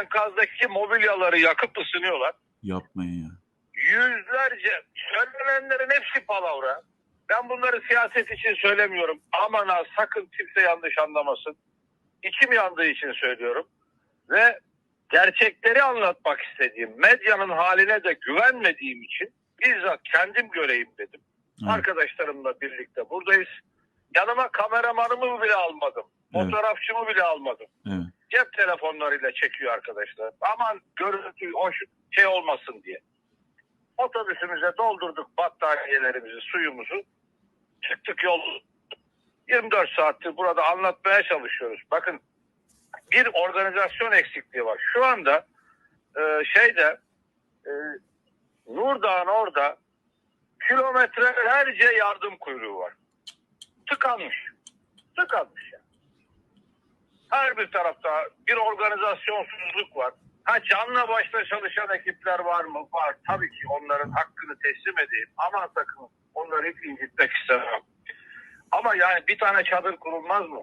enkazdaki mobilyaları yakıp ısınıyorlar. Yapmayın ya. Yüzlerce söylenenlerin hepsi palavra. Ben bunları siyaset için söylemiyorum. Aman ha sakın kimse yanlış anlamasın. İçim yandığı için söylüyorum. Ve gerçekleri anlatmak istediğim, medyanın haline de güvenmediğim için bizzat kendim göreyim dedim. Evet. Arkadaşlarımla birlikte buradayız. Yanıma kameramanımı bile almadım. Evet. Fotoğrafçımı bile almadım. Evet. Cep telefonlarıyla çekiyor arkadaşlar. Aman görüntü hoş şey olmasın diye. Otobüsümüze doldurduk battaniyelerimizi, suyumuzu. Çıktık yol. 24 saattir burada anlatmaya çalışıyoruz. Bakın bir organizasyon eksikliği var. Şu anda e, şeyde e, Nurdağ'ın orada kilometrelerce yardım kuyruğu var. Tıkanmış. Tıkanmış yani. Her bir tarafta bir organizasyonsuzluk var. Ha canla başla çalışan ekipler var mı? Var. Tabii ki onların hakkını teslim edeyim. Ama sakın onları hiç incitmek istemem. Ama yani bir tane çadır kurulmaz mı?